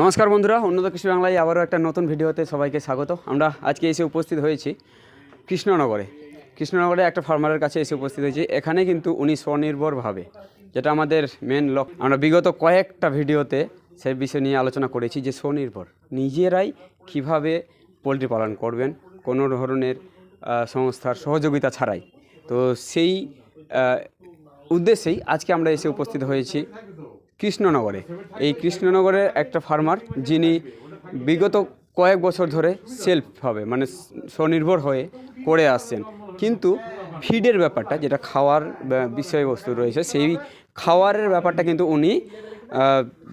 নমস্কার বন্ধুরা, উন্নত কৃষি বাংলায় আবারও একটা নতুন ভিডিওতে সবাইকে স্বাগত। আমরা আজকে এসে উপস্থিত হয়েছি কৃষ্ণনগরে। কৃষ্ণনগরে একটা ফার্মারের কাছে এসে উপস্থিত হয়েছি। এখানে কিন্তু উনি স্বনির্ভরভাবে, যেটা আমাদের মেন লক আমরা বিগত কয়েকটা ভিডিওতে সেই বিষয় নিয়ে আলোচনা করেছি যে স্বনির্ভর। নিজেরাই কীভাবে পোলট্রি পালন করবেন, কোনো ধরনের সংস্থার সহযোগিতা ছাড়াই। তো সেই উদ্দেশ্যেই আজকে আমরা এসে উপস্থিত হয়েছি কৃষ্ণনগরে। এই কৃষ্ণনগরের একটা ফার্মার যিনি বিগত কয়েক বছর ধরে সেলফভাবে মানে স্বনির্ভর হয়ে করে আসছেন। কিন্তু ফিডের ব্যাপারটা, যেটা খাওয়ার বিষয়বস্তু রয়েছে, সেই খাওয়ারের ব্যাপারটা কিন্তু উনি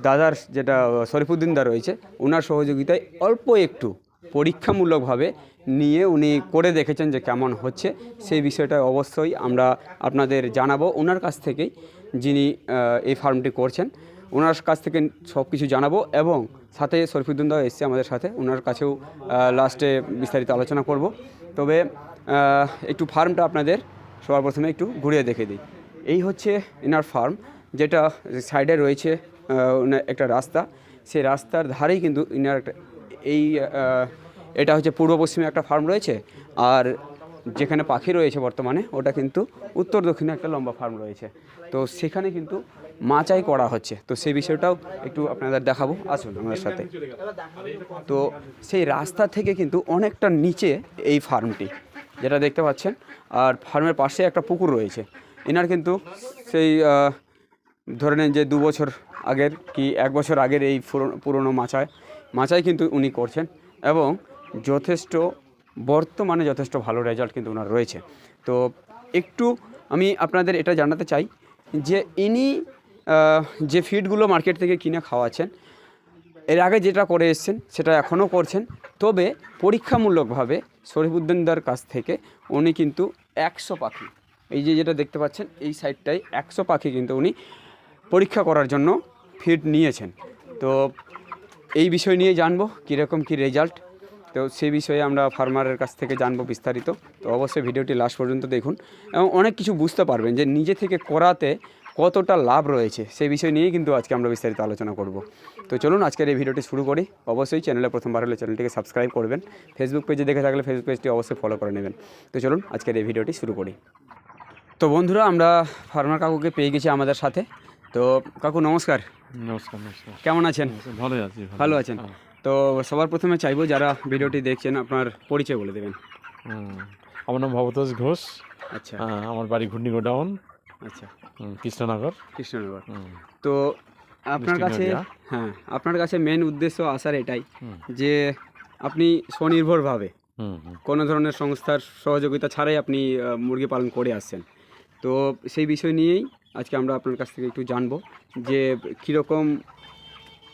দাদার যেটা, শরীফুদ্দিন দা রয়েছে ওনার সহযোগিতায় অল্প একটু পরীক্ষামূলকভাবে নিয়ে উনি করে দেখেছেন যে কেমন হচ্ছে। সেই বিষয়টা অবশ্যই আমরা আপনাদের জানাব। ওনার কাছ থেকেই যিনি এই ফার্মটি করছেন, ওনার কাছ থেকে সব কিছু জানাব এবং সাথে শরীফুদ্দিন দাও এসছে আমাদের সাথে, ওনার কাছেও লাস্টে বিস্তারিত আলোচনা করব। তবে একটু ফার্মটা আপনাদের সবার প্রথমে একটু ঘুরিয়ে দেখে দিই। এই হচ্ছে এনার ফার্ম, যেটা সাইডে রয়েছে একটা রাস্তা। সেই রাস্তার ধারেই কিন্তু ইনার একটা, এই এটা হচ্ছে পূর্ব পশ্চিমে একটা ফার্ম রয়েছে। আর যেখানে পাখি রয়েছে বর্তমানে, ওটা কিন্তু উত্তর দক্ষিণে একটা লম্বা ফার্ম রয়েছে। তো সেখানে কিন্তু মাচাই করা হচ্ছে। তো সেই বিষয়টাও একটু আপনাদের দেখাবো। আসুন আমাদের সাথে। তো সেই রাস্তা থেকে কিন্তু অনেকটা নিচে এই ফার্মটি যেটা দেখতে পাচ্ছেন। আর ফার্মের পাশে একটা পুকুর রয়েছে। এনার কিন্তু সেই ধরে নেন যে দু বছর আগের কি এক বছর আগের এই পুরনো- পুরনো মাচায় মাচাই কিন্তু উনি করছেন। এবং যথেষ্ট বর্তমানে যথেষ্ট ভালো রেজাল্ট কিন্তু ওনার রয়েছে। তো একটু আমি আপনাদের এটা জানাতে চাই যে ইনি যে ফিডগুলো মার্কেট থেকে কিনে খাওয়াচ্ছেন, এর আগে যেটা করে এসছেন সেটা এখনও করছেন, তবে পরীক্ষামূলকভাবে শরীফুদ্দিনদার কাছ থেকে উনি কিন্তু একশো পাখি, এই যে যেটা দেখতে পাচ্ছেন, এই সাইডটায় একশো পাখি কিন্তু উনি পরীক্ষা করার জন্য ফিড নিয়েছেন। তো এই বিষয় নিয়ে জানব, কীরকম কী রেজাল্ট তো সেই বিষয়ে আমরা ফার্মারের কাছ থেকে জানব বিস্তারিত। তো অবশ্যই ভিডিওটি লাস্ট পর্যন্ত দেখুন এবং অনেক কিছু বুঝতে পারবেন যে নিজে থেকে করাতে কতটা লাভ রয়েছে সেই বিষয় নিয়েই কিন্তু আজকে আমরা বিস্তারিত আলোচনা করব। তো চলুন আজকের এই ভিডিওটি শুরু করি। অবশ্যই চ্যানেলে প্রথমবার হলে চ্যানেলটিকে সাবস্ক্রাইব করবেন। ফেসবুক পেজে দেখে থাকলে ফেসবুক পেজটি অবশ্যই ফলো করে নেবেন। তো চলুন আজকের এই ভিডিওটি শুরু করি। তো বন্ধুরা আমরা ফার্মার কাকুকে পেয়ে গেছি আমাদের সাথে। তো কাকু নমস্কার। নমস্কার নমস্কার। কেমন আছেন? ভালো আছি ভালো আছেন। হ্যাঁ। তো সবার প্রথমে চাইব যারা ভিডিওটি দেখছেন আপনার পরিচয় বলে দেবেন। আমার নাম ভবতোষ ঘোষ। আচ্ছা। আমার বাড়ি ঘূর্ণি গোডাউন আচ্ছা কৃষ্ণনগর। কৃষ্ণনগর। তো আপনার কাছে হ্যাঁ আপনার কাছে মেন উদ্দেশ্য আসার এটাই যে আপনি স্বনির্ভরভাবে। কোনো ধরনের সংস্থার সহযোগিতা ছাড়াই আপনি মুরগি পালন করে আসছেন। তো সেই বিষয় নিয়েই আজকে আমরা আপনার কাছ থেকে একটু জানব যে কীরকম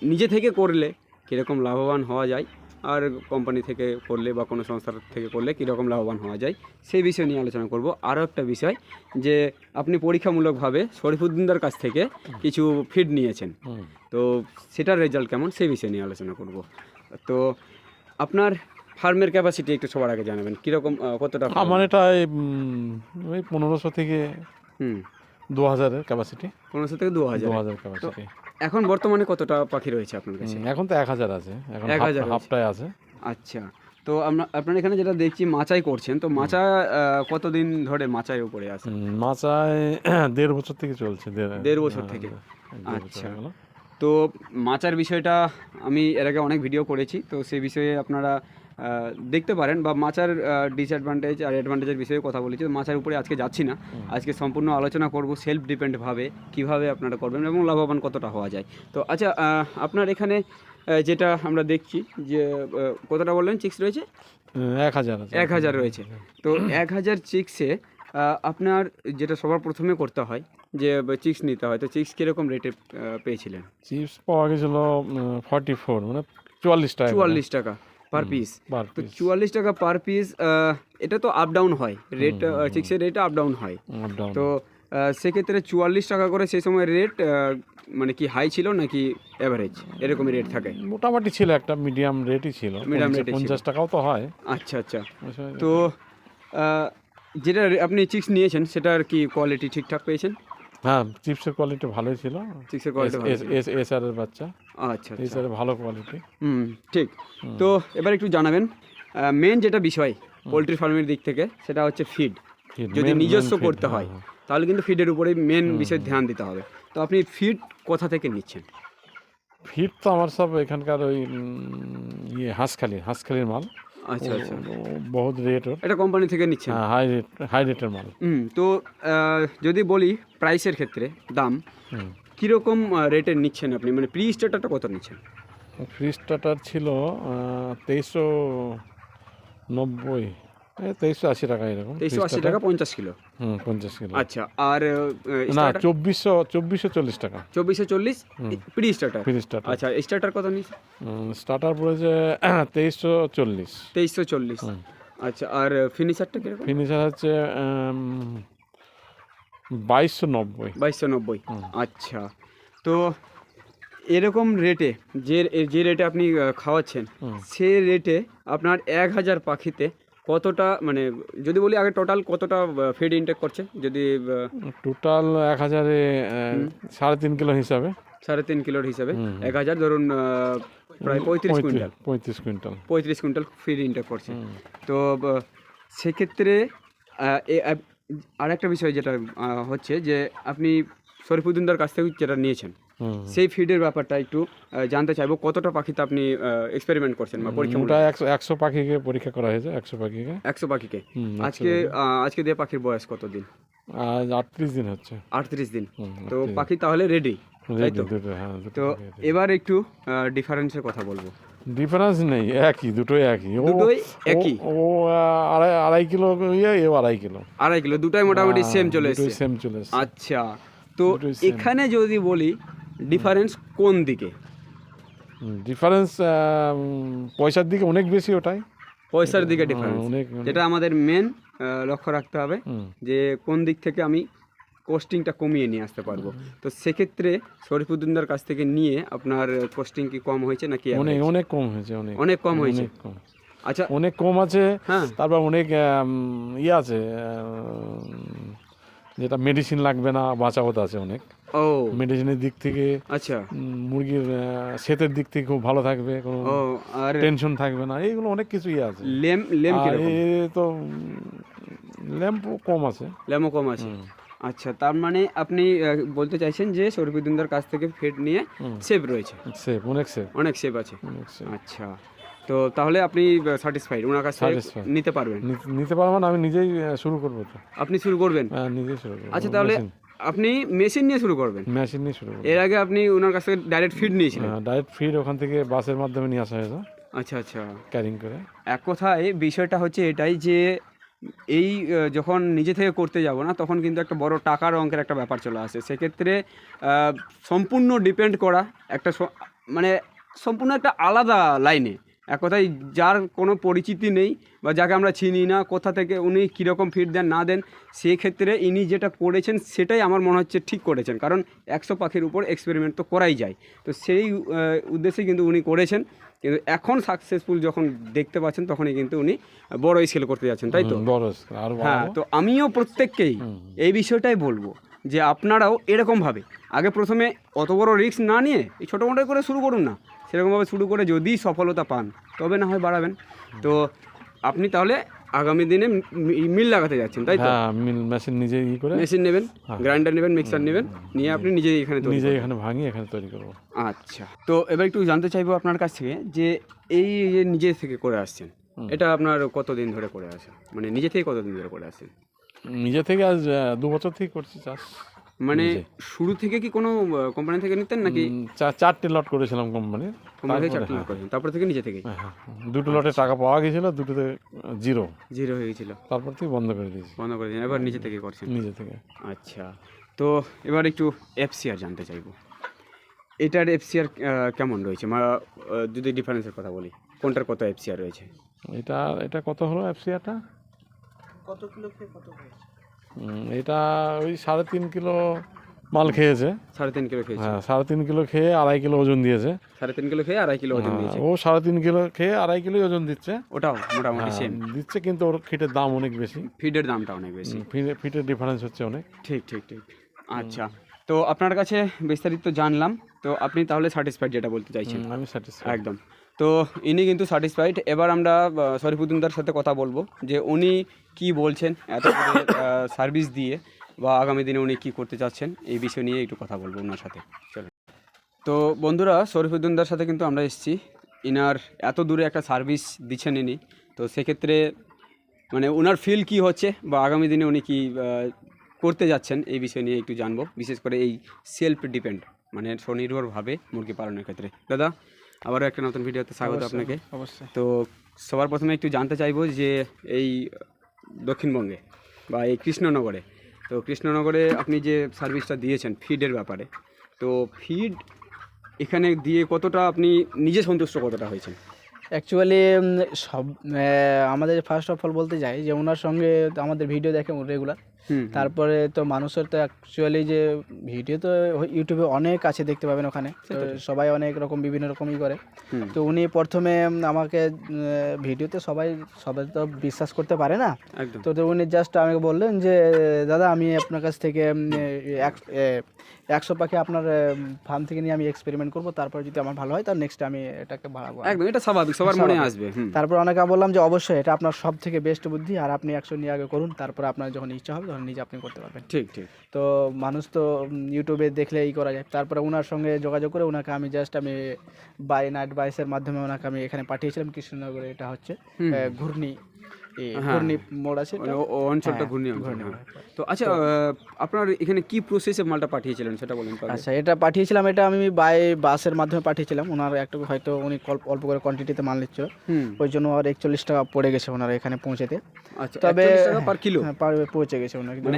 নিজে থেকে করলে কীরকম লাভবান হওয়া যায় আর কোম্পানি থেকে করলে বা কোনো সংস্থার থেকে করলে কীরকম লাভবান হওয়া যায় সেই বিষয় নিয়ে আলোচনা করব। আরও একটা বিষয় যে আপনি পরীক্ষামূলকভাবে শরীফুদ্দিনদার কাছ থেকে কিছু ফিড নিয়েছেন। তো সেটার রেজাল্ট কেমন সেই বিষয় নিয়ে আলোচনা করব। তো আপনার ফার্মের ক্যাপাসিটি একটু সবার আগে জানাবেন কীরকম কতটা? আমার এটা ওই পনেরোশো থেকে হুম। দু হাজারের ক্যাপাসিটি পনেরোশো থেকে দু হাজার দু হাজার ক্যাপাসিটি এখন বর্তমানে কতটা পাখি রয়েছে আপনার কাছে? এখন তো এক হাজার আছে। এখন এক হাজার হাফটায় আছে। আচ্ছা। তো আমরা আপনার এখানে যেটা দেখছি মাচাই করছেন। তো মাচা কতদিন ধরে মাচায় উপরে আছে? মাচায় দেড় বছর থেকে চলছে। দেড়- বছর হ্যাঁ, থেকে? আচ্ছা। তো মাচার বিষয়টা আমি এর আগে অনেক ভিডিও করেছি তো সেই বিষয়ে আপনারা দেখতে পারেন বা মাচার ডিসঅ্যাডভান্টেজ আর অ্যাডভান্টেজের বিষয়ে কথা বলেছি। তো মাচার উপরে আজকে যাচ্ছি না। আজকে সম্পূর্ণ আলোচনা করব সেলফ ডিপেন্ডভাবে কীভাবে আপনারা করবেন এবং লাভবান কতটা হওয়া যায়। তো আচ্ছা আপনার এখানে যেটা আমরা দেখছি যে কতটা বললেন? চিক্স রয়েছে? এক হাজার এক হাজার রয়েছে। তো এক হাজার চিক্সে আপনার যেটা সবার প্রথমে করতে হয় যে চিপস নিতে হয় তো চিক্স কীরকম রেটে পেয়েছিলেন? চিপস পাওয়া গেছিল ফর্টি ফোর মানে চুয়াল্লিশ টাকা। চুয়াল্লিশ টাকা পার পিস তো চুয়াল্লিশ টাকা পার পিস এটা তো আপ ডাউন হয়। রেট চিপসের রেট আপ ডাউন হয়। তো সেক্ষেত্রে চুয়াল্লিশ টাকা করে সেই সময় রেট মানে কি হাই ছিল নাকি অ্যাভারেজ এরকমই রেট থাকে। মোটামুটি ছিল একটা মিডিয়াম রেটই ছিল। পঞ্চাশ- rate পঞ্চাশ টাকাও তো হয়। আচ্ছা আচ্ছা। তো যেটা আপনি চিক্স নিয়েছেন সেটার কি কোয়ালিটি ঠিকঠাক পেয়েছেন? হ্যাঁ। চিপসের কোয়ালিটি ভালোই ছিল। চিক্সের কোয়ালিটি ভালো ছিল। এস আর এর বাচ্চা। আচ্ছা আচ্ছা। ভালো কোয়ালিটি হুম ঠিক। তো এবার একটু জানাবেন মেন যেটা বিষয় পোলট্রি ফার্মের দিক থেকে সেটা হচ্ছে ফিড যদি নিজস্ব করতে হয় হ্যাঁ, তাহলে কিন্তু ফিডের উপরেই মেন বিষয় ধ্যান দিতে হবে। তো আপনি ফিড কোথা থেকে নিচ্ছেন? ফিট তো আমার সব এখানকার ওই ইয়ে হাঁসখালি হাঁসখালির মাল। আচ্ছা আচ্ছা। বহুত রেট এটা কোম্পানি থেকে নিচ্ছেন? হ্যাঁ হাই রেট হাই রেটের মাল। হুম তো যদি বলি প্রাইসের ক্ষেত্রে দাম কীরকম রেটের নিচ্ছেন আপনি? মানে প্রি স্টার্টারটা কত নিচ্ছেন? ফ্রি স্টার্টার ছিল তেইশশো নব্বই। তেইশশো আশি টাকা এরকম তেইশশো আশি টাকা পঞ্চাশ কিলো। হুম পঞ্চাশ কিলো। আচ্ছা আর না চব্বিশশো চব্বিশশো চল্লিশ টাকা। চব্বিশশো চল্লিশ? প্রি স্টার্টার ফ্রি স্টার্টার আচ্ছা স্টার্টার কত স্টার্টার পড়েছে তেইশশো চল্লিশ। তেইশশো চল্লিশ। আচ্ছা আর ফিনিশারটা কীরকম? ফিনিশার হচ্ছে বাইশশো নব্বই। বাইশশো নব্বই। আচ্ছা তো এরকম রেটে যে যে রেটে আপনি খাওয়াচ্ছেন সে রেটে আপনার এক হাজার পাখিতে কতটা মানে যদি বলি আগে টোটাল কতটা ফিড ইনটেক করছে? যদি টোটাল এক হাজারে সাড়ে তিন কিলো হিসাবে। সাড়ে তিন কিলোর হিসাবে। এক হাজার ধরুন প্রায় পঁয়ত্রিশ কুইন্টাল। পঁয়ত্রিশ কুইন্টাল। পঁয়ত্রিশ কুইন্টাল ফিড ইনটেক করছে। তো সেক্ষেত্রে আহ, এ- আহ, আরেকটা বিষয় যেটা হচ্ছে যে আপনি শরীফুদ্দিনদার কাছ থেকে যেটা নিয়েছেন সেই ফিডের ব্যাপারটা একটু জানতে চাইব কতটা পাখিতে আপনি এক্সপেরিমেন্ট করছেন বা পরীক্ষা ওটা একশো একশো পাখিকে পরীক্ষা করা হয়েছে একশো পাখিকে। একশো পাখিকে। আজকে আজকে দিয়ে পাখির বয়স কত দিন আজ আটত্রিশ দিন হচ্ছে। আটত্রিশ দিন। তো পাখি তাহলে রেডি তাই তো? হ্যাঁ তো এবার একটু ডিফারেন্সের কথা বলব। ডিফারেন্স নেই একই দুটোই একই। দুটোই একই? ও- আড়াই আড়াই কিলো ইয়ে এও আড়াই কিলো। আড়াই কিলো দুটাই মোটামুটি সেম চলে এসছে। সেম চলে এসছে। আচ্ছা তো এখানে যদি বলি ডিফারেন্স কোন দিকে? ডিফারেন্স পয়সার দিকে অনেক বেশি ওটাই। পয়সার দিকে ডিফারেন্স অনেক যেটা আমাদের মেন লক্ষ্য রাখতে হবে যে কোন দিক থেকে আমি কোস্টিংটা কমিয়ে নিয়ে আসতে পারব। তো সেক্ষেত্রে শরীফুদ্দিনদার কাছ থেকে নিয়ে আপনার কোস্টিং কি কম হয়েছে নাকি অনেক অনেক কম হয়েছে অনেক। অনেক কম হয়েছে। আচ্ছা। অনেক কম আছে হ্যাঁ। তারপর অনেক ইয়ে আছে যেটা মেডিসিন লাগবে না বাঁচাওত আছে অনেক। ও। মেডিসিনের দিক থেকে আচ্ছা। মুরগির সেতের দিক থেকে খুব ভালো থাকবে কোনো ও আর টেনশন থাকবে না এইগুলো অনেক কিছু ইয়ে আছে। লেম লেম তো ল্যাম্প কম আছে। লেমও কম আছে। আচ্ছা তার মানে আপনি বলতে চাইছেন যে শরীফুদ্দিনদার কাছ থেকে ফেড নিয়ে সেভ রয়েছে। সেফ অনেক সেফ অনেক সেভ আছে। অনেক সেফ আচ্ছা। তো তাহলে আপনি স্যাটিসফাইড ওনার কাছ থেকে নিতে পারবেন? নিতে পারব না আমি নিজেই শুরু করব তো। আপনি শুরু করবেন? হ্যাঁ নিজেই শুরু করব। আচ্ছা তাহলে আপনি মেশিন নিয়ে শুরু করবেন? মেশিন নিয়ে শুরু করব। এর আগে আপনি ওনার কাছ থেকে ডাইরেক্ট ফিড নিয়েছিলেন? ডাইরেক্ট ফিড ওখান থেকে বাসের মাধ্যমে নিয়ে আসা হয়েছে। আচ্ছা আচ্ছা। ক্যারিং করে। এক কথায় বিষয়টা হচ্ছে এটাই যে এই যখন নিজে থেকে করতে যাব না তখন কিন্তু একটা বড় টাকার অঙ্কের একটা ব্যাপার চলে আসে। সেক্ষেত্রে সম্পূর্ণ ডিপেন্ড করা একটা মানে সম্পূর্ণ একটা আলাদা লাইনে এক কথায় যার কোনো পরিচিতি নেই বা যাকে আমরা চিনি না কোথা থেকে উনি কীরকম ফিট দেন না দেন সেক্ষেত্রে ইনি যেটা করেছেন সেটাই আমার মনে হচ্ছে ঠিক করেছেন। কারণ একশো পাখির উপর এক্সপেরিমেন্ট তো করাই যায়। তো সেই উদ্দেশ্যে কিন্তু উনি করেছেন। কিন্তু এখন সাকসেসফুল যখন দেখতে পাচ্ছেন তখনই কিন্তু উনি বড় স্কেল করতে যাচ্ছেন তাই তো? বড় হ্যাঁ তো আমিও প্রত্যেককেই এই বিষয়টাই বলব। যে আপনারাও এরকমভাবে আগে প্রথমে অত বড় রিস্ক না নিয়ে এই ছোটো মোটো করে শুরু করুন না। সেরকমভাবে শুরু করে যদি সফলতা পান তবে না হয় বাড়াবেন। তো আপনি তাহলে আগামী দিনে মিল লাগাতে যাচ্ছেন তাই তো? হ্যাঁ মিল মেশিন নিজে ই করে। মেশিন নেবেন গ্রাইন্ডার নেবেন মিক্সার নেবেন নিয়ে আপনি নিজেই এখানে তৈরি নিজে এখানে ভাঙি এখানে তৈরি করব। আচ্ছা। তো এবার একটু জানতে চাইব আপনার কাছ থেকে যে এই যে নিজে থেকে করে আসছেন এটা আপনার কতদিন ধরে করে আসেন? মানে নিজে থেকে কতদিন ধরে করে আসছেন? নিজে থেকে আজ আহ, দু বছর থেকে করছি চাষ। মানে শুরু থেকে কি কোনো কোম্পানি থেকে নিতেন নাকি? উম, চা- চারটে লট করেছিলাম কোম্পানির কোম্পানি থেকে করেন তারপর থেকে নিজে থেকে হ্যাঁ, দুটো লটে টাকা পাওয়া গেছিল দুটোতে জিরো জিরো হয়ে গেছিল। তারপর থেকে বন্ধ করে দিয়েছি। বন্ধ করে দিন এবার নিজে থেকে করছেন? নিজে থেকে। আচ্ছা। তো এবার একটু এফসিআর জানতে চাইব। এটার এফসিআর কেমন রয়েছে? মা আহ, যদি ডিফারেন্সের কথা বলি কোনটার কত এফসিআর রয়েছে? এটা এটা কত হলো এফসিআটা কত কিলো খেয়ে কত হয়েছে? এটা ওই সাড়ে তিন কিলো মাল খেয়েছে। সাড়ে তিন কিলো খেয়েছে? হ্যাঁ সাড়ে তিন কিলো খেয়ে আড়াই কিলো ওজন দিয়েছে। সাড়ে তিন কিলো খেয়ে আড়াই কিলো ওজন দিয়েছে? হ্যাঁ, ও সাড়ে তিন কিলো খেয়ে আড়াই কিলো ওজন দিচ্ছে। ওটাও মোটামুটি সেম হ্যাঁ, দিচ্ছে কিন্তু ওর ফিটের দাম অনেক বেশি। ফিডের দামটা অনেক বেশি। ফিটের ডিফারেন্স হচ্ছে অনেক। ঠিক ঠিক ঠিক। আচ্ছা তো আপনার কাছে বিস্তারিত জানলাম। তো আপনি তাহলে স্যাটিসফাইড যেটা বলতে চাইছেন। আমি স্যাটিসফাই একদম। তো ইনি কিন্তু স্যাটিসফাইড এবার আমরা শরীফুদ্দিনদার সাথে কথা বলব যে উনি কি বলছেন এত সার্ভিস দিয়ে বা আগামী দিনে উনি কি করতে চাচ্ছেন, এই বিষয় নিয়ে একটু কথা বলব ওনার সাথে। চলো তো বন্ধুরা, শরীফুদ্দিনদার সাথে কিন্তু আমরা এসেছি। ইনার এত দূরে একটা সার্ভিস দিচ্ছেন ইনি। তো সেক্ষেত্রে মানে ওনার ফিল কি হচ্ছে বা আগামী দিনে উনি কি করতে যাচ্ছেন, এই বিষয় নিয়ে একটু জানব। বিশেষ করে এই সেলফ ডিপেন্ড মানে স্বনির্ভরভাবে মুরগি পালনের ক্ষেত্রে। দাদা আবারও একটা নতুন ভিডিওতে স্বাগত আপনাকে। অবশ্যই। তো সবার প্রথমে একটু জানতে চাইব যে এই দক্ষিণবঙ্গে বা এই কৃষ্ণনগরে তো কৃষ্ণনগরে আপনি যে সার্ভিসটা দিয়েছেন ফিডের ব্যাপারে তো ফিড এখানে দিয়ে কতটা আপনি নিজে সন্তুষ্ট কতটা হয়েছেন? অ্যাকচুয়ালি সব আমাদের ফার্স্ট অফ অল বলতে যাই যে ওনার সঙ্গে আমাদের ভিডিও দেখে রেগুলার তারপরে তো মানুষের তো অ্যাকচুয়ালি যে ভিডিও তো ইউটিউবে অনেক আছে দেখতে পাবেন ওখানে। সবাই অনেক রকম বিভিন্ন রকমই করে। তো উনি প্রথমে আমাকে ভিডিওতে সবাই সবাই তো বিশ্বাস করতে পারে না। তো উনি জাস্ট আমাকে বললেন যে দাদা আমি আপনার কাছ থেকে একশো পাখি আপনার ফার্ম থেকে নিয়ে আমি এক্সপেরিমেন্ট করব তারপর যদি আমার ভালো হয় তার নেক্সট আমি এটাকে বাড়াবো। একদম এটা স্বাভাবিক সবার মনে আসবে তারপর অনেকে বললাম যে অবশ্যই এটা আপনার সব থেকে বেস্ট বুদ্ধি আর আপনি একশো নিয়ে আগে করুন তারপর আপনার যখন ইচ্ছা হবে তখন নিজে আপনি করতে পারবেন। ঠিক ঠিক। তো মানুষ তো ইউটিউবে দেখলে এই করা যায়। তারপরে ওনার সঙ্গে যোগাযোগ করে ওনাকে আমি জাস্ট আমি বাই নাইট বাইসের মাধ্যমে ওনাকে আমি এখানে পাঠিয়েছিলাম কৃষ্ণনগরে এটা হচ্ছে ঘূর্ণি। ঘূর্ণি মোড় আছে মানে অঞ্চলটা হ্যাঁ, ঘূর্ণি হ্যাঁ। তো আচ্ছা আপনার এখানে কি প্রসেসে মালটা পাঠিয়েছিলেন সেটা বলেন। আচ্ছা এটা পাঠিয়েছিলাম এটা আমি বাই বাসের মাধ্যমে পাঠিয়েছিলাম। ওনার একটু হয়তো উনি অল্প করে কোয়ান্টিটিতে মাল নিচ্ছিল। ওই জন্য আর একচল্লিশ টাকা পড়ে গেছে ওনার এখানে পৌঁছেতে। আচ্ছা তবে পার কিলো হ্যাঁ, পার- পৌঁছে গেছে ওনার। মানে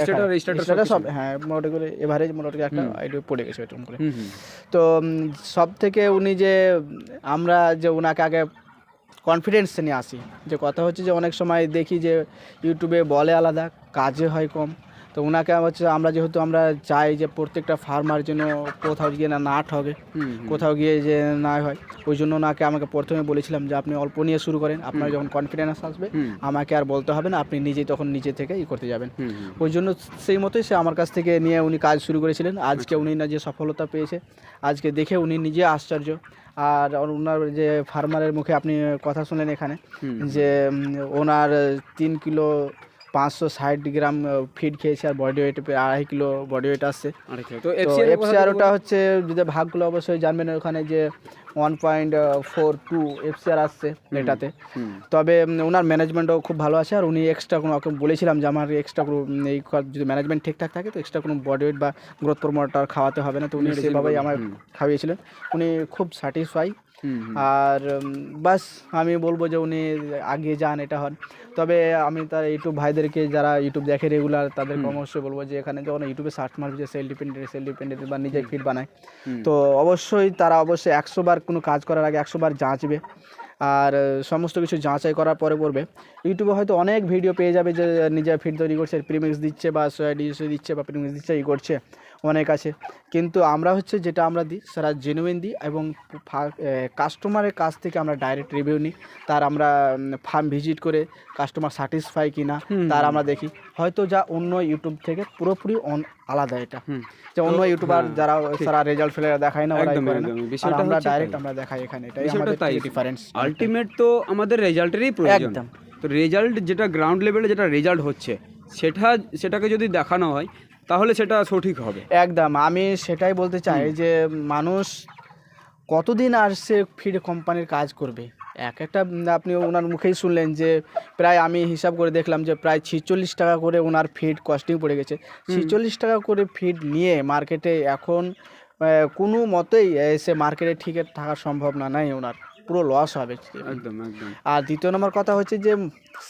হ্যাঁ, সব হ্যাঁ মোটামুটি করে এভারেজ মোটামুটি একটা আইডিয়া পড়ে গেছে এরকম করে। তো সব থেকে উনি যে আমরা যে ওনাকে আগে কনফিডেন্স নিয়ে আসি। যে কথা হচ্ছে যে অনেক সময় দেখি যে ইউটিউবে বলে আলাদা কাজে হয় কম। তো ওনাকে হচ্ছে আমরা যেহেতু আমরা চাই যে প্রত্যেকটা ফার্মার যেন কোথাও গিয়ে না না ঠকে হুম হুম। কোথাও গিয়ে যে না হয়। ওই জন্য ওনাকে আমাকে প্রথমে বলেছিলাম যে আপনি অল্প নিয়ে শুরু করেন আপনার যখন কনফিডেন্স আসবে আমাকে আর বলতে হবে না আপনি নিজেই তখন নিজে থেকে ই করতে যাবেন। ওই জন্য সেই মতোই সে আমার কাছ থেকে নিয়ে উনি কাজ শুরু করেছিলেন। আজকে উনি না যে সফলতা পেয়েছে আজকে দেখে উনি নিজে আশ্চর্য। আর ওনার যে ফার্মারের মুখে আপনি কথা শুনলেন এখানে যে ওনার তিন কিলো পাঁচশো ষাট গ্রাম ফিড খেয়েছে আর বডি ওয়েট আড়াই কিলো বডি ওয়েট আসছে তো এফসিআর ওটা হচ্ছে যদি ভাগগুলো অবশ্যই জানবেন ওখানে যে one point four two FCR আসছে এটাতে। তবে ওনার ম্যানেজমেন্টও খুব ভালো আছে আর উনি এক্সট্রা কোনো বলেছিলাম যে আমার এক্সট্রা কোনো এই যদি ম্যানেজমেন্ট ঠিকঠাক থাকে তো এক্সট্রা কোনো বডি ওয়েট বা গ্রোথ প্রমোটার খাওয়াতে হবে না। তো উনি সেভাবেই আমার হুম। খাইয়েছিলেন। উনি খুব স্যাটিসফাই। আর বাস আমি বলব যে উনি আগিয়ে যান এটা হন। তবে আমি তার ইউটিউব ভাইদেরকে যারা ইউটিউব দেখে রেগুলার তাদেরকে অবশ্যই বলব যে এখানে যখন ইউটিউবে সার্চ মারবে যে সেল ডিপেন্ডেন্ট সেল ডিপেন্ডেন্ট বা নিজে ফিড বানায়। তো অবশ্যই তারা অবশ্যই একশো বার কোনো কাজ করার আগে একশো বার যাঁচবে। আর সমস্ত কিছু যাচাই করার পরে করবে। ইউটিউবে হয়তো অনেক ভিডিও পেয়ে যাবে যে নিজে ফিড তৈরি করছে প্রিমিক্স দিচ্ছে বা সোয়া দিচ্ছে বা প্রিমিক্স দিচ্ছে ই করছে। অনেক আছে। কিন্তু আমরা হচ্ছে যেটা আমরা দিই সেটা জেনুইন দিই এবং কাস্টমারের কাছ থেকে আমরা ডাইরেক্ট রিভিউ নিই। তার আমরা ফার্ম ভিজিট করে কাস্টমার স্যাটিসফাই কিনা তার আমরা দেখি। হয়তো যা অন্য ইউটিউব থেকে পুরোপুরি অন আলাদা এটা। হুম। যে অন্য ইউটিউবার যারা তারা রেজাল্ট ফেলে দেখায় না একদম, করে না। বিষয়টা আমরা ডাইরেক্ট আমরা দেখাই এখানে। এটাই আমাদের তাই। ডিফারেন্স আলটিমেট তো আমাদের রেজাল্টেরই প্রয়োজন। একদম। তো রেজাল্ট যেটা গ্রাউন্ড লেভেলে যেটা রেজাল্ট হচ্ছে সেটা সেটাকে যদি দেখানো হয় তাহলে সেটা সঠিক হবে। একদম আমি সেটাই বলতে চাই যে মানুষ কতদিন আর সে ফিড কোম্পানির কাজ করবে? এক একটা আপনি ওনার মুখেই শুনলেন যে প্রায় আমি হিসাব করে দেখলাম যে প্রায় ছিচল্লিশ টাকা করে ওনার ফিড কস্টিং পড়ে গেছে। ছিচল্লিশ টাকা করে ফিড নিয়ে মার্কেটে এখন কোনো মতেই সে মার্কেটে ঠিক থাকা সম্ভব না নাই ওনার। পুরো লস হবে। একদম একদম। আর দ্বিতীয় নম্বর কথা হচ্ছে যে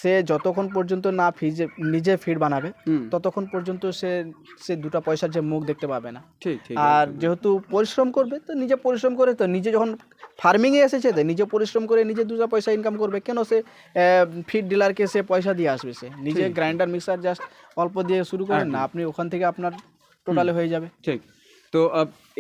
সে যতক্ষণ পর্যন্ত না ফিজে নিজে ফিড বানাবে ততক্ষণ পর্যন্ত সে সে দুটা পয়সার যে মুখ দেখতে পাবে না। ঠিক ঠিক আর যেহেতু পরিশ্রম করবে তো নিজে পরিশ্রম করে তো নিজে যখন ফার্মিংয়ে এসেছে তো নিজে পরিশ্রম করে নিজে দুটা পয়সা ইনকাম করবে কেন সে ফিড ডিলারকে সে পয়সা দিয়ে আসবে সে? নিজে গ্রাইন্ডার মিক্সার জাস্ট অল্প দিয়ে শুরু করেন না আপনি ওখান থেকে আপনার টোটালে হয়ে যাবে। ঠিক। তো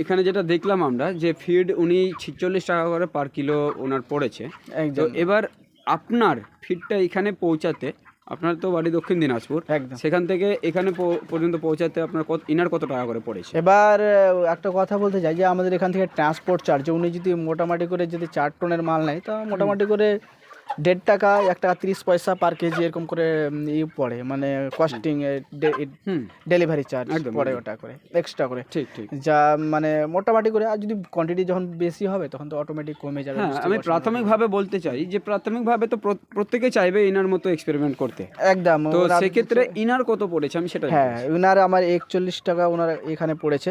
এখানে যেটা দেখলাম আমরা যে ফিড উনি ছিচল্লিশ টাকা করে পার কিলো ওনার পড়েছে। তো একদম। এবার আপনার ফিডটা এখানে পৌঁছাতে আপনার তো বাড়ি দক্ষিণ দিনাজপুর একদম। সেখান থেকে এখানে পর্যন্ত পৌঁছাতে আপনার কত ইনার কত টাকা করে পড়েছে? এবার একটা কথা বলতে চাই যে আমাদের এখান থেকে ট্রান্সপোর্ট চার্জ উনি যদি মোটামুটি করে যদি চার টনের মাল নেয় তা মোটামুটি করে দেড় টাকা এক টাকা তিরিশ পয়সা পার কেজি এরকম করে ই পড়ে মানে কস্টিং ডেলিভারি চার্জ পড়ে ওটা করে এক্সট্রা করে। ঠিক ঠিক। যা মানে মোটামুটি করে আর যদি কোয়ান্টিটি যখন বেশি হবে তখন তো অটোমেটিক কমে যাবে হ্যাঁ আমি। প্রাথমিকভাবে বলতে চাই যে প্রাথমিকভাবে তো প্রত্যেকে চাইবে ইনার মতো এক্সপেরিমেন্ট করতে। একদম। তো সেক্ষেত্রে ইনার কত পড়েছে? আমি সেটা হ্যাঁ ইনার আমার একচল্লিশ টাকা ওনার এখানে পড়েছে।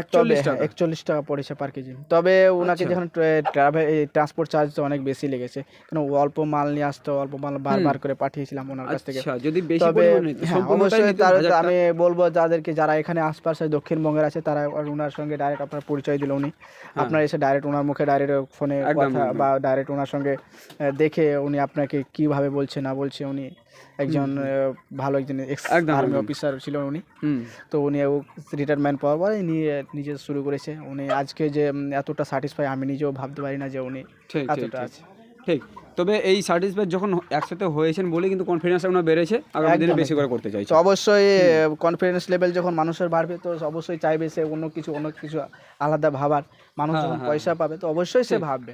একচল্লিশ টাকা। পড়েছে পার কেজি। তবে ওনাকে আচ্ছা। যখন ট্রাভেল ট্রান্সপোর্ট চার্জ তো অনেক বেশি লেগেছে। ও অল্প মাল নিয়ে আসতো অল্প মাল বারবার করে পাঠিয়েছিলাম ওনার কাছ থেকে। আচ্ছা যদি তবে হ্যাঁ, অবশ্যই তার আমি বলব যাদেরকে যারা এখানে আশপাশে দক্ষিণবঙ্গের আছে তারা ওনার সঙ্গে ডাইরেক্ট আপনার পরিচয় দিল উনি। আপনার এসে ডাইরেক্ট ওনার মুখে ডাইরেক্ট ফোনে হ্যাঁ। কথা বা ডাইরেক্ট ওনার সঙ্গে দেখে উনি আপনাকে কীভাবে বলছে না বলছে উনি একজন ভালো একজন এক্স আর্মি অফিসার ছিল উনি। তো উনি রিটায়ারমেন্ট পাওয়ার পরে নিয়ে নিজে শুরু করেছে। উনি আজকে যে এতটা স্যাটিসফাই আমি নিজেও ভাবতে পারি না যে উনি এতটা আছে। ঠিক। তবে এই সার্টিসফাইড যখন একসাথে হয়েছেন বলে কিন্তু কনফিডেন্স আপনার বেড়েছে আগামী দিনে বেশি করে করতে চাইছে তো অবশ্যই কনফিডেন্স লেভেল যখন মানুষের বাড়বে তো অবশ্যই চাইবে সে অন্য কিছু অন্য কিছু আলাদা ভাবার। মানুষ হ্যাঁ, যখন হ্যাঁ, পয়সা পাবে তো অবশ্যই সে ভাববে।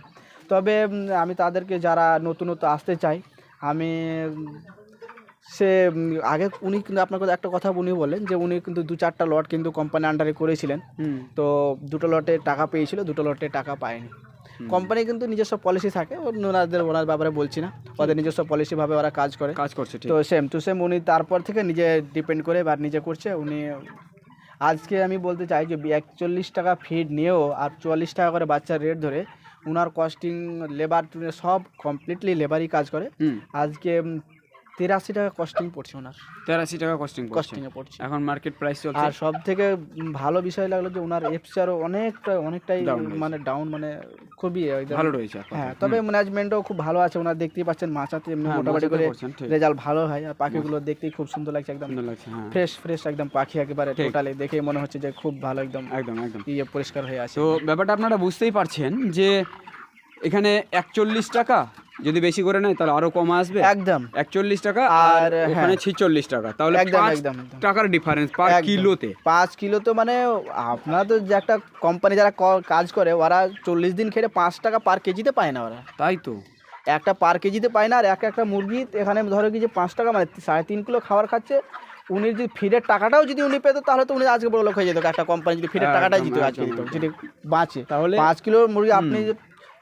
তবে আমি তাদেরকে যারা নতুনত্ব আসতে চাই আমি সে আগে উনি কিন্তু আপনার কথা একটা কথা উনি বললেন যে উনি কিন্তু দু চারটা লট কিন্তু কোম্পানি আন্ডারে করেছিলেন। তো দুটো লটে টাকা পেয়েছিল দুটো লটে টাকা পায়নি। কোম্পানি কিন্তু নিজস্ব পলিসি থাকে ওনাদের ওনার ব্যাপারে বলছি না। ওদের নিজস্ব পলিসিভাবে ওরা কাজ করে। কাজ করছে তো সেম টু সেম উনি তারপর থেকে নিজে ডিপেন্ড করে বা নিজে করছে উনি আজকে আমি বলতে চাই যে একচল্লিশ টাকা ফিড নিয়েও আর চুয়াল্লিশ টাকা করে বাচ্চার রেট ধরে উনার কস্টিং লেবার সব কমপ্লিটলি লেবারই কাজ করে। আজকে তিরাশি টাকা কস্টিং পড়ছে ওনার। তেরাশি টাকা কস্টিং কস্টিংয়ে পড়ছে। এখন মার্কেট প্রাইস চলছে। আর সব থেকে ভালো বিষয় লাগল যে ওনার এফসিআরও অনেকটা অনেকটাই মানে ডাউন মানে খুবই ভালো রয়েছে হ্যাঁ তবে ম্যানেজমেন্টও খুব ভালো আছে। ওনার দেখতেই পাচ্ছেন মাচাতে এমনি হ্যাঁ, মোটামুটি করে রেজাল্ট ভালো হয়। আর পাখিগুলো দেখতেই খুব সুন্দর লাগছে একদম। হ্যাঁ। ফ্রেশ ফ্রেশ একদম পাখি একেবারে। টোটালি দেখে মনে হচ্ছে যে খুব ভালো একদম একদম একদম। ইয়ে পরিষ্কার হয়ে আছে। তো ব্যাপারটা আপনারা বুঝতেই পারছেন যে এখানে একচল্লিশ টাকা। যদি বেশি করে নেয় তাহলে আরও কম আসবে। একদম। একচল্লিশ টাকা আর আর ওখানে হ্যাঁ। ছিচল্লিশ টাকা। তাহলে একদম, একদম। টাকার ডিফারেন্স পার কিলোতে। পাঁচ কিলো তো মানে আপনার তো যে একটা কোম্পানি যারা কাজ করে ওরা চল্লিশ দিন খেটে পাঁচ টাকা পার কেজিতে পায় না ওরা। তাই তো। একটা পার কেজিতে পায় না আর এক একটা মুরগি এখানে ধরো কি যে পাঁচ টাকা মানে সাড়ে তিন কিলো খাবার খাচ্ছে উনি যদি ফিডের টাকাটাও যদি উনি পেতো তাহলে তো উনি আজকে বড় লোক হয়ে যেত। একটা কোম্পানি যদি ফিডের টাকাটাই জিতে আজকে দিত যদি বাঁচে। তাহলে- পাঁচ কিলো মুরগি আপনি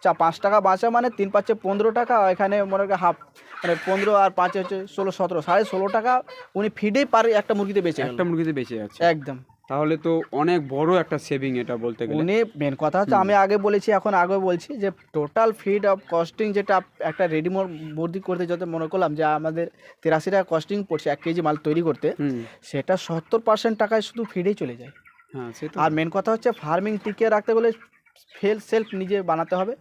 চা পাঁচ টাকা বাঁচা মানে তিন পাঁচে পনেরো টাকা এখানে মনে হয় হাফ মানে পনেরো আর পাঁচে হচ্ছে ষোলো সতেরো। সাড়ে ষোলো টাকা উনি ফিডেই পারে একটা মুরগিতে বেঁচে একটা মুরগিতে বেঁচে যাচ্ছে একদম। তাহলে তো অনেক বড় একটা সেভিং এটা বলতে গেলে। উনি মেন কথা হচ্ছে আমি আগে বলেছি এখন আগে বলছি যে টোটাল ফিড অফ কস্টিং যেটা একটা রেডি মুরগি করতে যত মনে করলাম যে আমাদের তিরাশি টাকা কস্টিং পড়ছে এক কেজি মাল তৈরি করতে সেটা সত্তর পার্সেন্ট টাকায় শুধু ফিডেই চলে যায়। হ্যাঁ আর মেন কথা হচ্ছে ফার্মিং টিকিয়ে রাখতে গেলে ফেল সেলফ নিজে বানাতে হবে।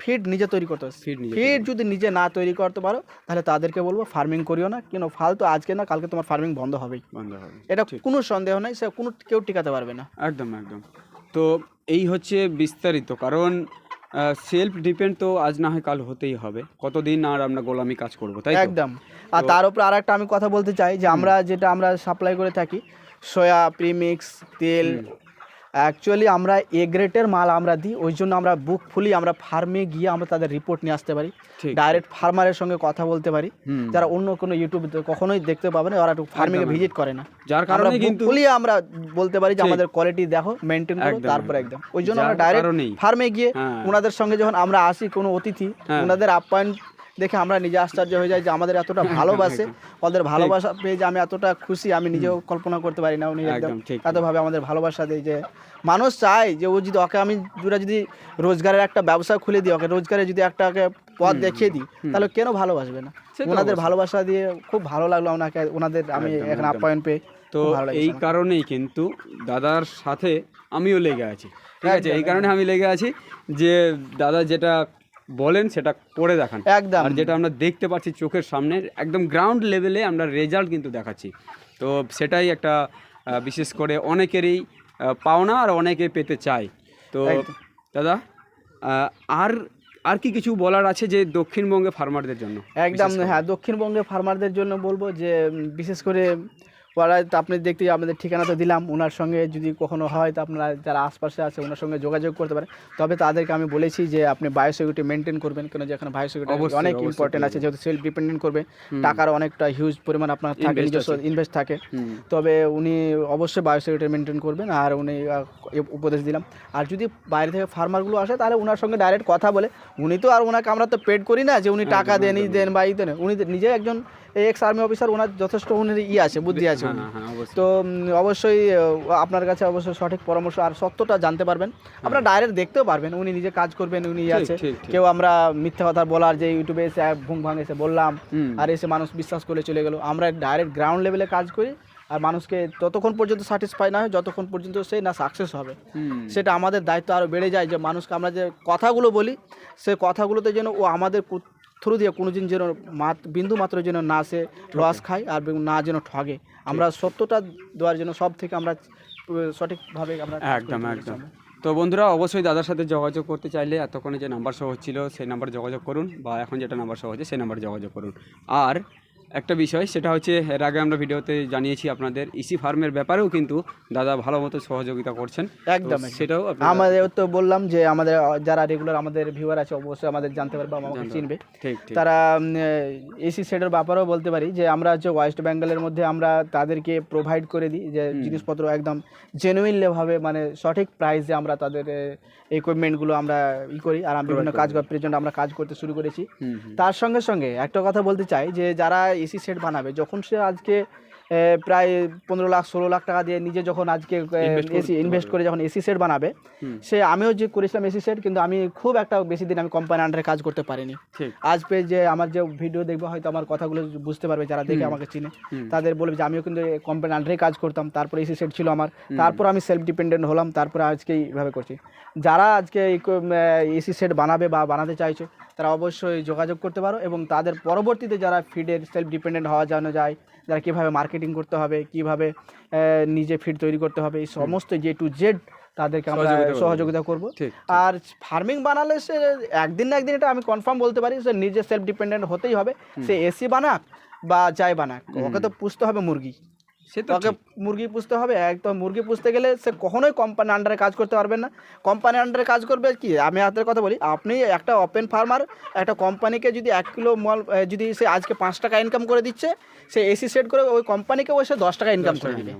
ফিড নিজে তৈরি করতে হবে। ফিড যদি নিজে না তৈরি করতে পারো তাহলে তাদেরকে বলব ফার্মিং করিও না। কেন ফালতু আজকে না কালকে তোমার ফার্মিং বন্ধ হবেই। বন্ধ হবে। এটা কোনো সন্দেহ নাই সে কোনো কেউ টিকাতে পারবে না। একদম একদম। তো এই হচ্ছে বিস্তারিত কারণ সেলফ ডিপেন্ড তো আজ না হয় কাল হতেই হবে। কতদিন আর আমরা গোলামি কাজ করব তাই একদম। আর তার উপর আর একটা আমি কথা বলতে চাই যে আমরা যেটা আমরা সাপ্লাই করে থাকি সয়া প্রিমিক্স তেল অ্যাকচুয়ালি আমরা এ গ্রেটের মাল আমরা দিই ওই জন্য আমরা বুক ফুলি আমরা ফার্মে গিয়ে আমরা তাদের রিপোর্ট নিয়ে আসতে পারি। ডাইরেক্ট ফার্মারের সঙ্গে কথা বলতে পারি। যারা অন্য কোনো ইউটিউব কখনোই দেখতে পাবে না ওরা একটু একদম, ভিজিট করে না। যার কারণে কিন্তু ফুলি আমরা বলতে পারি যে আমাদের কোয়ালিটি দেখো মেনটেন করো তারপর একদম। একদম। ওই জন্য আমরা ডাইরেক্ট ফার্মে গিয়ে হ্যাঁ। ওনাদের সঙ্গে যখন আমরা আসি কোনো অতিথি হ্যাঁ। ওনাদের আপ্যায়ন দেখে আমরা নিজে আশ্চর্য হয়ে যাই যে আমাদের এতটা ভালোবাসে ওদের ভালোবাসা পেয়ে যে আমি এতটা খুশি আমি নিজেও কল্পনা করতে পারি না উনি একদম। এতভাবে আমাদের ভালোবাসা দেয় যে মানুষ চায় যে ও যদি ওকে আমি দুরা যদি রোজগারের একটা ব্যবসা খুলে দিই ওকে রোজগারে যদি একটা ওকে পথ দেখিয়ে দিই তাহলে কেন ভালোবাসবে না? ওনাদের ভালোবাসা দিয়ে খুব ভালো লাগল ওনাকে ওনাদের আমি এখানে আপ্যায়ন পেয়ে তো এই কারণেই কিন্তু দাদার সাথে আমিও লেগে আছি ঠিক আছে? এই কারণে আমি লেগে আছি যে দাদা যেটা বলেন সেটা করে দেখান। একদম। আর যেটা আমরা দেখতে পাচ্ছি চোখের সামনে একদম গ্রাউন্ড লেভেলে আমরা রেজাল্ট কিন্তু দেখাচ্ছি। তো সেটাই একটা বিশেষ করে অনেকেরই পাওনা আর অনেকে পেতে চায়। তো দাদা আর আর কি কিছু বলার আছে যে দক্ষিণবঙ্গে ফার্মারদের জন্য? একদম হ্যাঁ দক্ষিণবঙ্গে ফার্মারদের জন্য বলব যে বিশেষ করে ওরা তো আপনি দেখতে আমাদের ঠিকানা তো দিলাম ওনার সঙ্গে যদি কখনো হয় তো আপনারা যারা আশপাশে আছে ওনার সঙ্গে যোগাযোগ করতে পারেন। তবে তাদেরকে আমি বলেছি যে আপনি বায়োসিকিউরিটি মেনটেন করবেন কেন যেখানে বায়োসিকিউরিটি অনেক ইম্পর্টেন্ট আছে যেহেতু সেলফ ডিপেন্ডেন্ট করবে টাকার অনেকটা হিউজ পরিমাণ আপনার থাকে নিজস্ব। ইনভেস্ট থাকে। তবে উনি অবশ্যই বায়োসিকিউরিটি মেনটেন করবেন আর উনি উপদেশ দিলাম। আর যদি বাইরে থেকে ফার্মারগুলো আসে তাহলে ওনার সঙ্গে ডাইরেক্ট কথা বলে। উনি তো আর ওনাকে আমরা তো পেড করি না যে উনি টাকা দেন ই দেন বা ই দেন। উনি নিজে একজন এক্স আর্মি অফিসার ওনার যথেষ্ট উনি ই আছে বুদ্ধি আছে হ্যাঁ তো অবশ্যই আপনার কাছে অবশ্যই সঠিক পরামর্শ আর সত্যটা জানতে পারবেন। আপনারা ডাইরেক্ট দেখতেও পারবেন উনি নিজে কাজ করবেন উনি আছে। কেউ আমরা মিথ্যা কথা বলার যে ইউটিউবে এসে ভুং ভাঙ এসে বললাম আর এসে মানুষ বিশ্বাস করে চলে গেল আমরা ডাইরেক্ট গ্রাউন্ড লেভেলে কাজ করি আর মানুষকে ততক্ষণ পর্যন্ত স্যাটিসফাই না হয় যতক্ষণ পর্যন্ত সে না সাকসেস হবে। সেটা আমাদের দায়িত্ব আরও বেড়ে যায় যে মানুষকে আমরা যে কথাগুলো বলি সে কথাগুলোতে যেন ও আমাদের থ্রু দিয়ে কোনো দিন যেন মাত বিন্দু মাত্র যেন না সে লস খায় আর না যেন ঠগে। আমরা সত্যটা দেওয়ার জন্য সব থেকে আমরা সঠিকভাবে আমরা একদম একদম। তো বন্ধুরা অবশ্যই দাদার সাথে যোগাযোগ করতে চাইলে এতক্ষণে যে নাম্বার সহ হচ্ছিল সেই নাম্বারে যোগাযোগ করুন বা এখন যেটা নাম্বার সহ হচ্ছে সেই নাম্বারে যোগাযোগ করুন। আর একটা বিষয় সেটা হচ্ছে এর আগে আমরা ভিডিওতে জানিয়েছি আপনাদের ইসি ফার্মের ব্যাপারেও কিন্তু দাদা ভালো মতো সহযোগিতা করছেন। একদম। সেটাও আমাদের তো বললাম যে আমাদের যারা রেগুলার আমাদের ভিউয়ার আছে অবশ্যই আমাদের জানতে পারবে আমাকে চিনবে। ঠিক তারা এসি সেটের ব্যাপারেও বলতে পারি যে আমরা হচ্ছে ওয়েস্ট বেঙ্গলের মধ্যে আমরা তাদেরকে প্রোভাইড করে দিই যে জিনিসপত্র একদম জেনুইনলিভাবে মানে সঠিক প্রাইসে আমরা তাদের ইকুইপমেন্টগুলো আমরা ই করি আর আমরা বিভিন্ন কাজ জন্য আমরা কাজ করতে শুরু করেছি। তার সঙ্গে সঙ্গে একটা কথা বলতে চাই যে যারা এসি সেট বানাবে। যখন সে আজকে প্রায় পনেরো লাখ ষোলো লাখ টাকা দিয়ে নিজে যখন আজকে এসি ইনভেস্ট করে যখন এসি সেট বানাবে সে আমিও যে করেছিলাম এসি সেট কিন্তু আমি খুব একটা বেশি দিন আমি কোম্পানি আন্ডারে কাজ করতে পারিনি। আজ পে যে আমার যে ভিডিও দেখবে হয়তো আমার কথাগুলো বুঝতে পারবে যারা দেখে আমাকে চিনে। তাদের বলবে যে আমিও কিন্তু কোম্পানি আন্ডারে কাজ করতাম তারপরে এসি সেট ছিল আমার। তারপর আমি সেলফ ডিপেন্ডেন্ট হলাম তারপরে আজকে এইভাবে করছি। যারা আজকে এসি সেট বানাবে বা বানাতে চাইছো তারা অবশ্যই যোগাযোগ করতে পারো এবং তাদের পরবর্তীতে যারা ফিডের সেলফ ডিপেন্ডেন্ট হওয়া জানো যায় যারা কীভাবে মার্কেটিং করতে হবে কীভাবে নিজে ফিড তৈরি করতে হবে এই সমস্ত জে টু জেড তাদেরকে আমরা সহযোগিতা করব। করব। আর ফার্মিং বানালে সে একদিন না একদিন এটা আমি কনফার্ম বলতে পারি সে নিজে সেলফ ডিপেন্ডেন্ট হতেই হবে। সে এসি বানাক বা যাই বানাক ওকে তো পুষতে হবে মুরগি। সে তোকে মুরগি পুষতে হবে একদম মুরগি পুষতে গেলে সে কখনোই কোম্পানি আন্ডারে কাজ করতে পারবে না। কোম্পানি আন্ডারে কাজ করবে কি? আমি হাতের কথা বলি আপনি একটা ওপেন ফার্মার একটা কোম্পানিকে যদি এক কিলো মল যদি সে আজকে পাঁচ টাকা ইনকাম করে দিচ্ছে সে এসি সেট করে ওই কোম্পানিকে ওই সে দশ টাকা ইনকাম করে দিবে।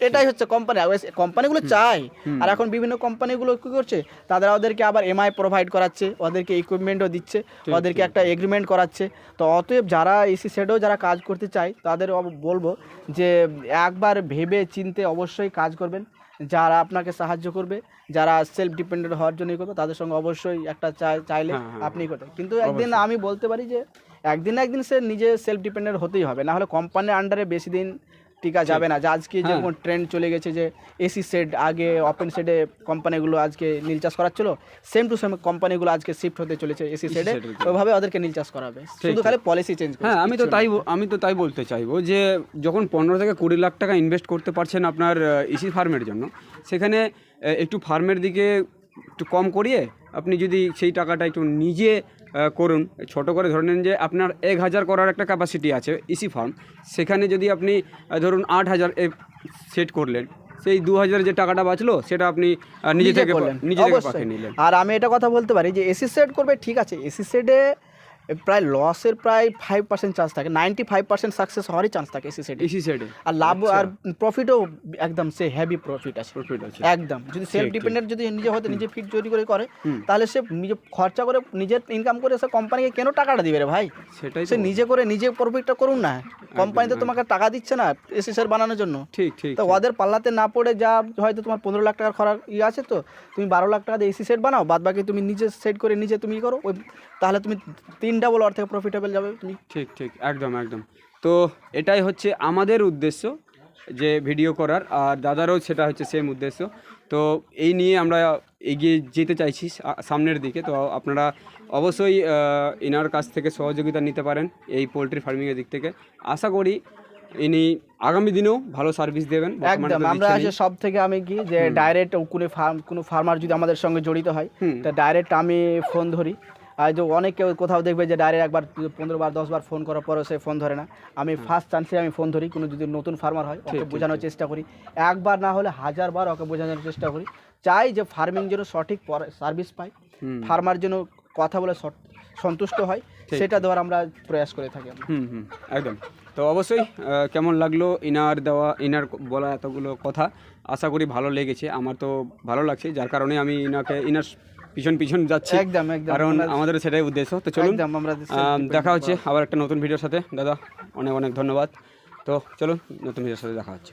এটাই হচ্ছে কোম্পানি কোম্পানিগুলো চায়। আর এখন বিভিন্ন কোম্পানিগুলো কী করছে? তারা ওদেরকে আবার এমআই প্রোভাইড করাচ্ছে ওদেরকে ইকুইপমেন্টও দিচ্ছে ওদেরকে একটা এগ্রিমেন্ট করাচ্ছে। তো অতএব যারা এসি সেটেও যারা কাজ করতে চায় তাদের বলব যে একবার ভেবে চিনতে অবশ্যই কাজ করবেন। যারা আপনাকে সাহায্য করবে যারা সেলফ ডিপেন্ডেন্ট হওয়ার জন্যই করবে তাদের সঙ্গে অবশ্যই একটা চাইলে হ্যাঁ, হ্যাঁ, আপনি করতে। কিন্তু একদিন আমি বলতে পারি যে একদিন একদিন সে নিজে সেলফ ডিপেন্ডেন্ট হতেই হবে। না হলে কোম্পানির আন্ডারে বেশি দিন টিকা যাবে না। যে আজকে হ্যাঁ। যেমন ট্রেন্ড চলে গেছে যে এসি সেট আগে ওপেন সেটে কোম্পানিগুলো আজকে নীল চাষ করাচ্ছিল সেম টু সেম কোম্পানিগুলো আজকে শিফট হতে চলেছে এসি সেটে এ। ওইভাবে ওদেরকে নীল চাষ করাবে। শুধু খালি পলিসি চেঞ্জ হ্যাঁ আমি তো তাই আমি তো তাই বলতে চাইব যে যখন পনেরো থেকে কুড়ি লাখ টাকা ইনভেস্ট করতে পারছেন আপনার ইসি ফার্মের জন্য সেখানে একটু ফার্মের দিকে একটু কম করিয়ে আপনি যদি সেই টাকাটা একটু নিজে করুন। ছোট করে ধরে নিন যে আপনার এক হাজার করার একটা ক্যাপাসিটি আছে ইসি ফার্ম সেখানে যদি আপনি ধরুন আট হাজার সেট করলেন সেই দু হাজারের যে টাকাটা বাঁচলো সেটা আপনি নিজে থেকে নিজে থেকে নিলেন। আর আমি এটা কথা বলতে পারি যে এসি সেট করবে ঠিক আছে। এসি সেটে প্রায় লসের প্রায় ফাইভ পার্সেন্ট চান্স থাকে নাইনটি ফাইভ পার্সেন্ট সাকসেস হওয়ারই চান্স থাকে এসি সেটে এসি সেটে আর লাভ আর প্রফিটও একদম সে হেভি প্রফিট আছে। প্রফিট আছে। একদম। যদি সেলফ ডিপেন্ডেন্ট যদি নিজে হয়তো নিজে ফিট তৈরি করে করে তাহলে সে নিজে খরচা করে নিজের ইনকাম করে সে কোম্পানিকে কেন টাকাটা দিবে রে ভাই? সেটাই সে নিজে করে নিজে প্রফিটটা করুন না। কোম্পানি তো তোমাকে টাকা দিচ্ছে না এসি এসএসআর বানানোর জন্য। ঠিক ঠিক তো ওদের পাল্লাতে না পড়ে যা হয়তো তোমার পনেরো লাখ টাকার খরা ইয়ে আছে তো তুমি বারো লাখ টাকা দিয়ে এসি সেট বানাও বাদ বাকি তুমি নিজে সেট করে নিজে তুমি করো ওই তাহলে তুমি তিন ডাবল ওর থেকে প্রফিটেবল যাবে তুমি। ঠিক ঠিক একদম একদম। তো এটাই হচ্ছে আমাদের উদ্দেশ্য যে ভিডিও করার আর দাদারও সেটা হচ্ছে সেম উদ্দেশ্য। তো এই নিয়ে আমরা এগিয়ে যেতে চাইছি সামনের দিকে। তো আপনারা অবশ্যই ইনার কাছ থেকে সহযোগিতা নিতে পারেন এই পোলট্রি ফার্মিংয়ের দিক থেকে। আশা করি ইনি আগামী দিনেও ভালো সার্ভিস দেবেন একদম আমরা। আসে সব থেকে আমি কি যে ডাইরেক্ট কোনো ফার্ম কোনো ফার্মার যদি আমাদের সঙ্গে জড়িত হয় তা ডাইরেক্ট আমি ফোন ধরি। যে অনেকে কোথাও দেখবে যে ডাইরেক্ট একবার পনেরো বার দশ বার ফোন করার পরেও সে ফোন ধরে না। আমি ফার্স্ট চান্সে আমি ফোন ধরি কোনো যদি নতুন ফার্মার হয় ওকে বোঝানোর চেষ্টা করি। একবার না হলে হাজারবার ওকে বোঝানোর চেষ্টা করি। চাই যে ফার্মিং যেন সঠিক সার্ভিস পায়। ফার্মার যেন কথা বলে সন্তুষ্ট হয় সেটা দেওয়ার আমরা প্রয়াস করে থাকি হুম হুম একদম। তো অবশ্যই কেমন লাগল ইনার দেওয়া ইনার বলা এতগুলো কথা? আশা করি ভালো লেগেছে। আমার তো ভালো লাগছে যার কারণে আমি ইনাকে ইনার পিছন পিছন যাচ্ছি। একদম একদম কারণ আমাদের সেটাই উদ্দেশ্য। তো চলুন। আমরা দেখা হচ্ছে আবার একটা নতুন ভিডিওর সাথে। দাদা অনেক অনেক ধন্যবাদ। তো চলুন নতুন ভিডিওর সাথে দেখা হচ্ছে।